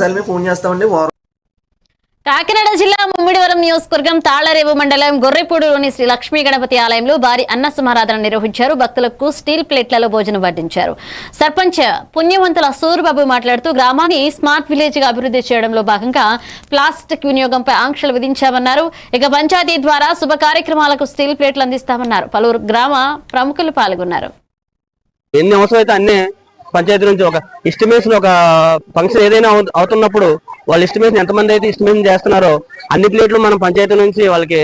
సార్లు ఫోన్ చేస్తామండి. వారం కాకినాడ జిల్లా ముమ్మిడివరం నియోజకవర్గం తాళ్ళరేవు మండలం గొర్రెపూడిలోని శ్రీ లక్ష్మీ గణపతి ఆలయంలో భారీ అన్న సమారాధన నిర్వహించారు. భక్తులకు స్టీల్ ప్లేట్లలో భోజనం వడ్డించారు. సర్పంచ్ పుణ్యవంతుల సూర్బాబు మాట్లాడుతూ గ్రామాన్ని స్మార్ట్ విలేజ్గా అభివృద్ధి చేయడంలో భాగంగా ప్లాస్టిక్ వినియోగంపై ఆంక్షలు విధించామన్నారు. ఇక పంచాయతీ ద్వారా శుభ కార్యక్రమాలకు స్టీల్ ప్లేట్లు అందిస్తామన్నారు. పలువురు గ్రామ ప్రముఖులు పాల్గొన్నారు. ఎన్ని అవసరం అయితే అన్ని పంచాయతీ నుంచి ఒక ఇస్టిమేషన్ ఒక ఫంక్షన్ ఏదైనా అవు- అవుతున్నప్పుడు వాళ్ళ ఇస్టిమేషన్ ఎంతమంది అయితే ఇస్టిమేషన్ చేస్తున్నారో అన్ని ప్లేట్లు మనం పంచాయతీ నుంచి వాళ్ళకి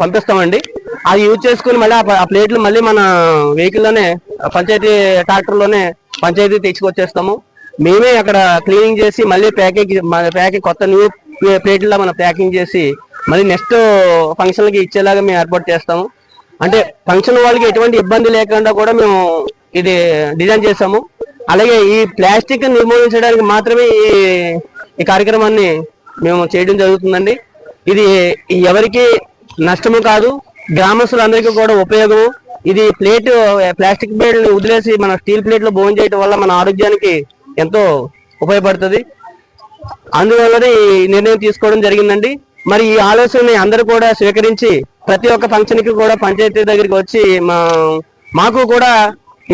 పంపిస్తామండి. అది యూజ్ చేసుకుని మళ్ళీ ఆ ప- ఆ ప్లేట్లు మళ్ళీ మన వెహికల్లోనే పంచాయతీ ట్రాక్టర్లోనే పంచాయతీ తెచ్చుకొచ్చేస్తాము. మేమే అక్కడ క్లీనింగ్ చేసి మళ్ళీ ప్యాకేజ్ ప్యాకింగ్ కొత్త న్యూ ప్లేట్లో మనం ప్యాకింగ్ చేసి మళ్ళీ నెక్స్ట్ ఫంక్షన్లకి ఇచ్చేలాగా మేము ఏర్పాటు చేస్తాము. అంటే ఫంక్షన్ వాళ్ళకి ఎటువంటి ఇబ్బంది లేకుండా కూడా మేము ఇది డిజైన్ చేసాము అలాగే ఈ ప్లాస్టిక్ నిర్మూలించడానికి మాత్రమే ఈ ఈ కార్యక్రమాన్ని మేము చేయడం జరుగుతుందండి. ఇది ఎవరికి నష్టము కాదు గ్రామస్తులందరికీ కూడా ఉపయోగము. ఇది ప్లేట్ ప్లాస్టిక్ ప్లేట్ని వదిలేసి మన స్టీల్ ప్లేట్లో భోజనం చేయడం వల్ల మన ఆరోగ్యానికి ఎంతో ఉపయోగపడుతుంది. అందువల్లనే ఈ నిర్ణయం తీసుకోవడం జరిగిందండి. మరి ఈ ఆలోచనని అందరూ కూడా స్వీకరించి ప్రతి ఒక్క ఫంక్షన్కి కూడా పంచాయతీ దగ్గరికి వచ్చి మా మాకు కూడా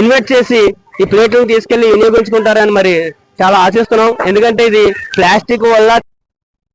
ఇన్వైట్ చేసి ఈ ప్లేట్లను తీసుకెళ్ళి వినియోగించుకుంటారని మరి చాలా ఆశిస్తున్నాం. ఎందుకంటే ఇది ప్లాస్టిక్ వల్ల